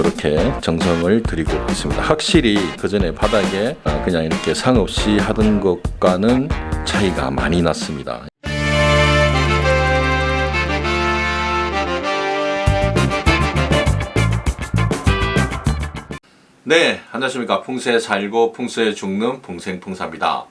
이렇게 정성을 들이고 있습니다. 확실히 그 전에 바닥에 어, 그냥 이렇게 상 없이 하던 것과는 차이가 많이 났습니다. 네, 안녕하십니까. 풍수에 살고 풍수에 죽는 풍생풍사입니다.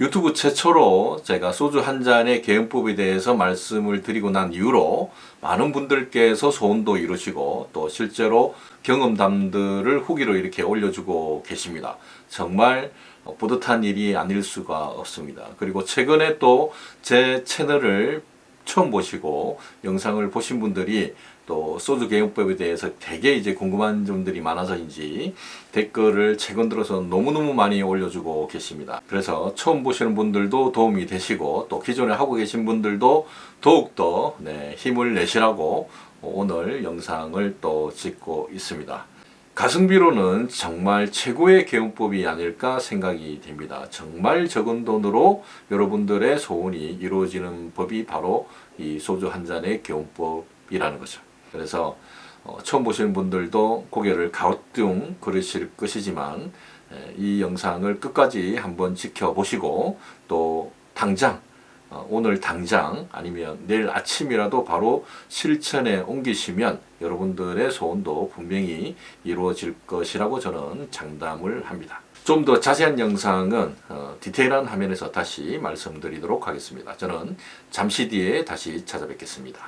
유튜브 최초로 제가 소주 한 잔의 개연법에 대해서 말씀을 드리고 난 이후로 많은 분들께서 소원도 이루시고 또 실제로 경험담들을 후기로 이렇게 올려주고 계십니다. 정말 뿌듯한 일이 아닐 수가 없습니다. 그리고 최근에 또 제 채널을 처음 보시고 영상을 보신 분들이 또 소주 개용법에 대해서 되게 이제 궁금한 점들이 많아서인지 댓글을 최근 들어서 너무너무 많이 올려주고 계십니다. 그래서 처음 보시는 분들도 도움이 되시고 또 기존에 하고 계신 분들도 더욱더 네, 힘을 내시라고 오늘 영상을 또 찍고 있습니다. 가성비로는 정말 최고의 개운법이 아닐까 생각이 됩니다. 정말 적은 돈으로 여러분들의 소원이 이루어지는 법이 바로 이 소주 한 잔의 개운법이라는 거죠. 그래서 어, 처음 보시는 분들도 고개를 가우뚱 그러실 것이지만 에, 이 영상을 끝까지 한번 지켜보시고 또 당장 어, 오늘 당장 아니면 내일 아침이라도 바로 실천에 옮기시면 여러분들의 소원도 분명히 이루어질 것이라고 저는 장담을 합니다. 좀 더 자세한 영상은 어, 디테일한 화면에서 다시 말씀드리도록 하겠습니다. 저는 잠시 뒤에 다시 찾아뵙겠습니다.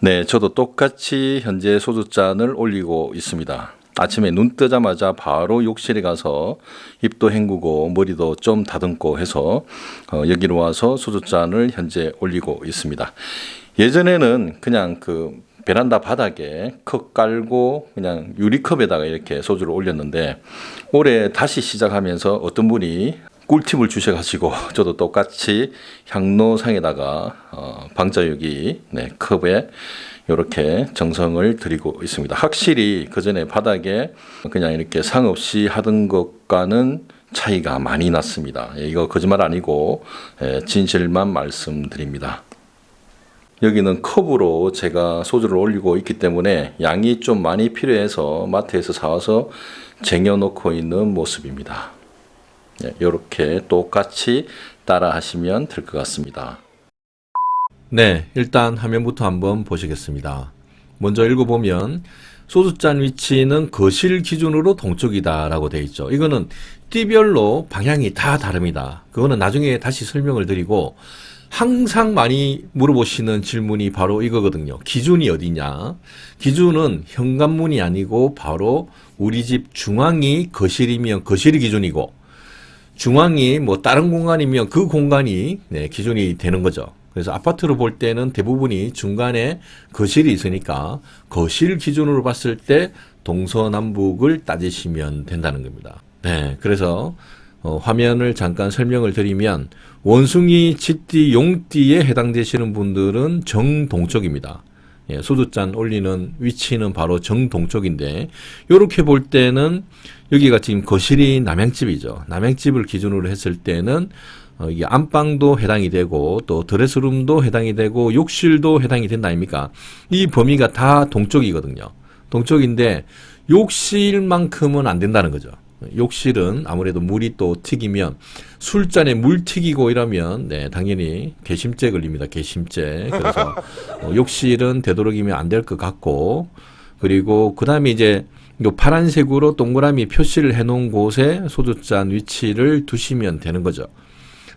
네, 저도 똑같이 현재 소주잔을 올리고 있습니다. 아침에 눈 뜨자마자 바로 욕실에 가서 입도 헹구고 머리도 좀 다듬고 해서 어, 여기로 와서 소주잔을 현재 올리고 있습니다. 예전에는 그냥 그 베란다 바닥에 컵 깔고 그냥 유리컵에다가 이렇게 소주를 올렸는데 올해 다시 시작하면서 어떤 분이 꿀팁을 주셔가지고 저도 똑같이 향로상에다가 어, 방자유기 네, 컵에 이렇게 정성을 들이고 있습니다. 확실히 그 전에 바닥에 그냥 이렇게 상 없이 하던 것과는 차이가 많이 났습니다. 예, 이거 거짓말 아니고 예, 진실만 말씀드립니다. 여기는 컵으로 제가 소주를 올리고 있기 때문에 양이 좀 많이 필요해서 마트에서 사와서 쟁여놓고 있는 모습입니다. 이렇게 똑같이 따라 하시면 될 것 같습니다. 네, 일단 화면부터 한번 보시겠습니다. 먼저 읽어보면 소주잔 위치는 거실 기준으로 동쪽이다라고 되어 있죠. 이거는 띠별로 방향이 다 다릅니다. 그거는 나중에 다시 설명을 드리고 항상 많이 물어보시는 질문이 바로 이거거든요. 기준이 어디냐? 기준은 현관문이 아니고 바로 우리 집 중앙이 거실이면 거실이 기준이고 중앙이 뭐 다른 공간이면 그 공간이 네, 기준이 되는 거죠. 그래서 아파트를 볼 때는 대부분이 중간에 거실이 있으니까 거실 기준으로 봤을 때 동서남북을 따지시면 된다는 겁니다. 네, 그래서 어, 화면을 잠깐 설명을 드리면 원숭이, 쥐띠, 용띠에 해당되시는 분들은 정동쪽입니다. 예, 소주잔 올리는 위치는 바로 정동쪽인데 이렇게 볼 때는 여기가 지금 거실이 남양집이죠. 남양집을 기준으로 했을 때는 어, 이게 안방도 해당이 되고 또 드레스룸도 해당이 되고 욕실도 해당이 된다 아닙니까? 이 범위가 다 동쪽이거든요. 동쪽인데 욕실만큼은 안 된다는 거죠. 욕실은 아무래도 물이 또 튀기면 술잔에 물 튀기고 이러면 네 당연히 개심죄 걸립니다. 개심죄. 그래서 어, 욕실은 되도록이면 안 될 것 같고 그리고 그 다음에 이제 요 파란색으로 동그라미 표시를 해 놓은 곳에 소주잔 위치를 두시면 되는 거죠.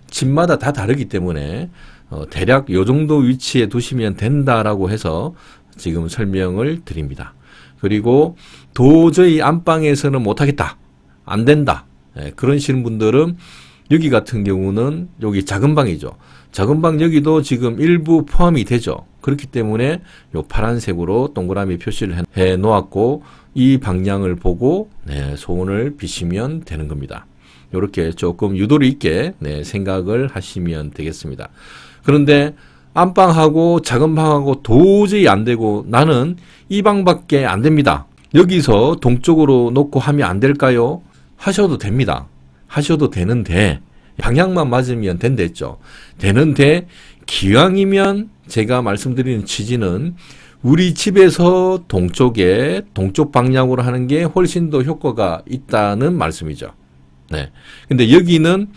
집마다 다 다르기 때문에 어, 대략 요 정도 위치에 두시면 된다라고 해서 지금 설명을 드립니다. 그리고 도저히 안방에서는 못하겠다. 안 된다. 예, 그런시는 분들은 여기 같은 경우는 여기 작은 방이죠. 작은 방 여기도 지금 일부 포함이 되죠. 그렇기 때문에 요 파란색으로 동그라미 표시를 해 놓았고 이 방향을 보고 네, 소원을 비시면 되는 겁니다. 이렇게 조금 유도리 있게 네, 생각을 하시면 되겠습니다. 그런데 안방하고 작은 방하고 도저히 안 되고 나는 이 방밖에 안 됩니다. 여기서 동쪽으로 놓고 하면 안 될까요? 하셔도 됩니다. 하셔도 되는데 방향만 맞으면 된댔죠. 되는데 기왕이면 제가 말씀드리는 취지는 우리 집에서 동쪽에 동쪽 방향으로 하는 게 훨씬 더 효과가 있다는 말씀이죠. 네. 근데 여기는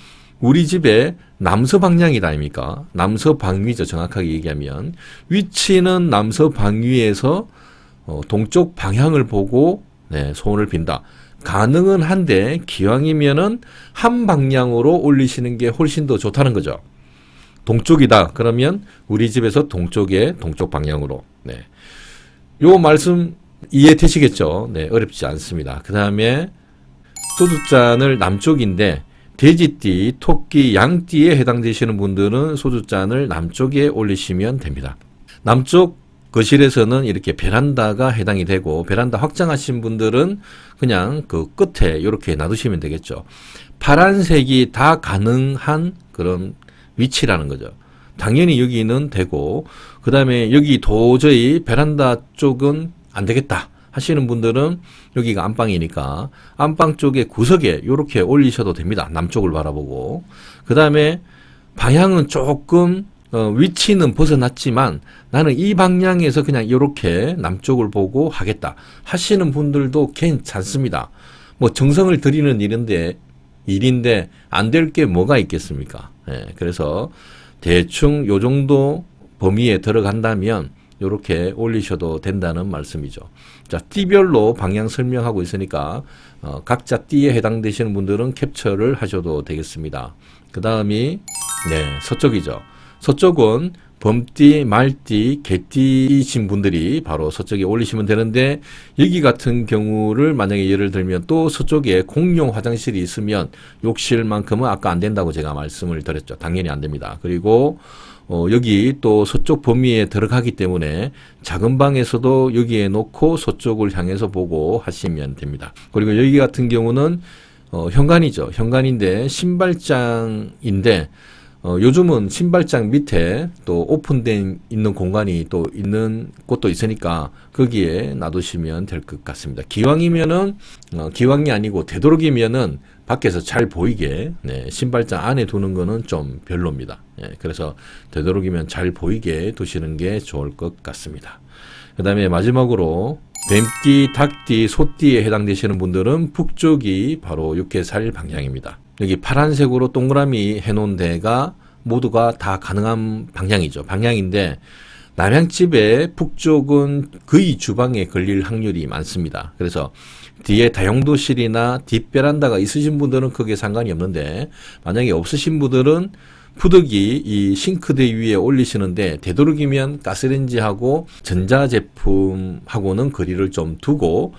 우리 집의 남서 방향이다 아닙니까? 남서 방위죠. 정확하게 얘기하면 위치는 남서 방위에서 어, 동쪽 방향을 보고 네, 소원을 빈다. 가능은 한데 기왕이면은 한 방향으로 올리시는 게 훨씬 더 좋다는 거죠. 동쪽이다. 그러면 우리 집에서 동쪽에 동쪽 방향으로. 네. 요 말씀 이해 되시겠죠? 네, 어렵지 않습니다. 그 다음에 소주잔을 남쪽인데 돼지띠, 토끼, 양띠에 해당되시는 분들은 소주잔을 남쪽에 올리시면 됩니다. 남쪽 거실에서는 이렇게 베란다가 해당이 되고 베란다 확장하신 분들은 그냥 그 끝에 이렇게 놔두시면 되겠죠. 파란색이 다 가능한 그런 위치라는 거죠. 당연히 여기는 되고 그 다음에 여기 도저히 베란다 쪽은 안 되겠다 하시는 분들은 여기가 안방이니까 안방 쪽에 구석에 이렇게 올리셔도 됩니다. 남쪽을 바라보고 그 다음에 방향은 조금 어, 위치는 벗어났지만 나는 이 방향에서 그냥 이렇게 남쪽을 보고 하겠다 하시는 분들도 괜찮습니다. 뭐 정성을 들이는 일인데 일인데 안 될 게 뭐가 있겠습니까? 예, 그래서 대충 요 정도 범위에 들어간다면 이렇게 올리셔도 된다는 말씀이죠. 자, 띠별로 방향 설명하고 있으니까 어, 각자 띠에 해당되시는 분들은 캡처를 하셔도 되겠습니다. 그 다음이 네 서쪽이죠. 서쪽은 범띠, 말띠, 개띠이신 분들이 바로 서쪽에 올리시면 되는데 여기 같은 경우를 만약에 예를 들면 또 서쪽에 공용 화장실이 있으면 욕실만큼은 아까 안 된다고 제가 말씀을 드렸죠. 당연히 안 됩니다. 그리고 어, 여기 또 서쪽 범위에 들어가기 때문에 작은 방에서도 여기에 놓고 서쪽을 향해서 보고 하시면 됩니다. 그리고 여기 같은 경우는 어, 현관이죠. 현관인데 신발장인데 어, 요즘은 신발장 밑에 또 오픈된 있는 공간이 또 있는 곳도 있으니까 거기에 놔두시면 될 것 같습니다. 기왕이면은 어, 기왕이 아니고 되도록이면은 밖에서 잘 보이게 네, 신발장 안에 두는 거는 좀 별로입니다. 예, 그래서 되도록이면 잘 보이게 두시는 게 좋을 것 같습니다. 그 다음에 마지막으로 뱀띠, 닭띠, 소띠에 해당되시는 분들은 북쪽이 바로 육개살 방향입니다. 여기 파란색으로 동그라미 해놓은 데가 모두가 다 가능한 방향이죠. 방향인데 남향집의 북쪽은 거의 주방에 걸릴 확률이 많습니다. 그래서 뒤에 다용도실이나 뒷베란다가 있으신 분들은 크게 상관이 없는데 만약에 없으신 분들은 푸드기 이 싱크대 위에 올리시는데 되도록이면 가스레인지하고 전자제품하고는 거리를 좀 두고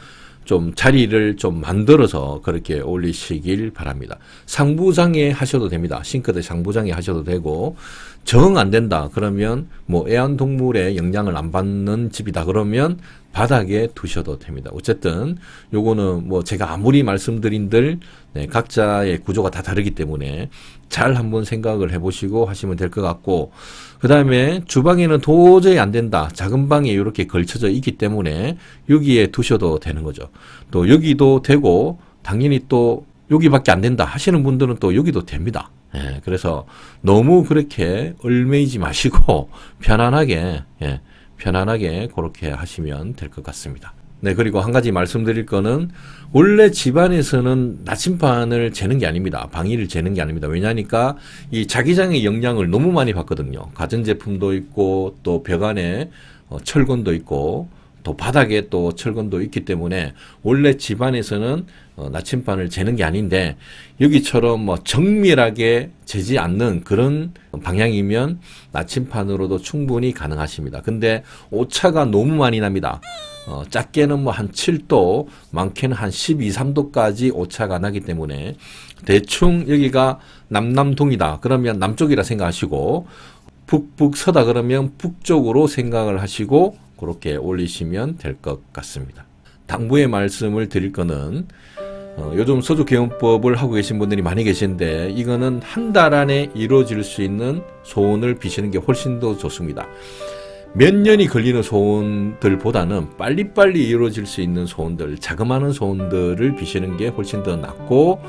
좀 자리를 좀 만들어서 그렇게 올리시길 바랍니다. 상부장에 하셔도 됩니다. 싱크대 상부장에 하셔도 되고 정 안 된다 그러면 뭐 애완동물의 영향을 안 받는 집이다 그러면 바닥에 두셔도 됩니다. 어쨌든 요거는 뭐 제가 아무리 말씀드린들 네, 각자의 구조가 다 다르기 때문에 잘 한번 생각을 해보시고 하시면 될 것 같고 그 다음에 주방에는 도저히 안 된다. 작은 방에 이렇게 걸쳐져 있기 때문에 여기에 두셔도 되는 거죠. 또 여기도 되고 당연히 또 여기밖에 안 된다 하시는 분들은 또 여기도 됩니다. 예, 그래서 너무 그렇게 얼매이지 마시고 편안하게 예, 편안하게 그렇게 하시면 될 것 같습니다. 네, 그리고 한 가지 말씀드릴 거는 원래 집안에서는 나침반을 재는 게 아닙니다. 방위를 재는 게 아닙니다. 왜냐하니까 이 자기장의 영향을 너무 많이 받거든요. 가전제품도 있고 또 벽 안에 어, 철근도 있고 또 바닥에 또 철근도 있기 때문에 원래 집안에서는 어, 나침반을 재는 게 아닌데 여기처럼 뭐 정밀하게 재지 않는 그런 방향이면 나침반으로도 충분히 가능하십니다. 근데 오차가 너무 많이 납니다. 어, 작게는 뭐 한 7도, 많게는 한 12, 3도까지 오차가 나기 때문에 대충 여기가 남남동이다. 그러면 남쪽이라 생각하시고 북북 서다 그러면 북쪽으로 생각을 하시고 그렇게 올리시면 될 것 같습니다. 당부의 말씀을 드릴 거는 어, 요즘 소주 개헌법을 하고 계신 분들이 많이 계신데 이거는 한 달 안에 이루어질 수 있는 소원을 비시는 게 훨씬 더 좋습니다. 몇 년이 걸리는 소원들보다는 빨리빨리 이루어질 수 있는 소원들, 자그마한 소원들을 비시는 게 훨씬 더 낫고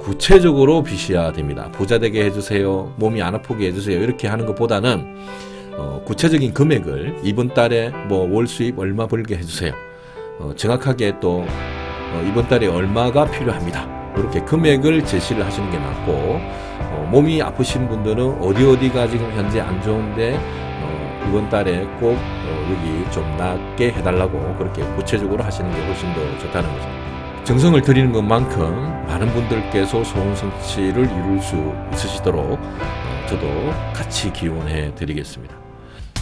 구체적으로 비시해야 됩니다. 부자 되게 해주세요. 몸이 안 아프게 해주세요. 이렇게 하는 것보다는 어, 구체적인 금액을 이번 달에 뭐 월 수입 얼마 벌게 해주세요. 어, 정확하게 또 어, 이번 달에 얼마가 필요합니다. 이렇게 금액을 제시를 하시는 게 낫고 어, 몸이 아프신 분들은 어디 어디가 지금 현재 안 좋은데 어, 이번 달에 꼭 어, 여기 좀 낫게 해달라고 그렇게 구체적으로 하시는 게 훨씬 더 좋다는 거죠. 정성을 들이는 것만큼 많은 분들께서 소원 성취를 이룰 수 있으시도록 어, 저도 같이 기원해 드리겠습니다.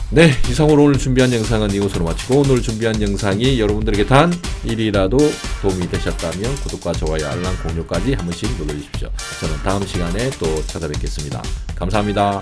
네, 이상으로 오늘 준비한 영상은 이것으로 마치고 오늘 준비한 영상이 여러분들에게 단 1이라도 도움이 되셨다면 구독과 좋아요, 알람 공유까지 한 번씩 눌러주십시오. 저는 다음 시간에 또 찾아뵙겠습니다. 감사합니다.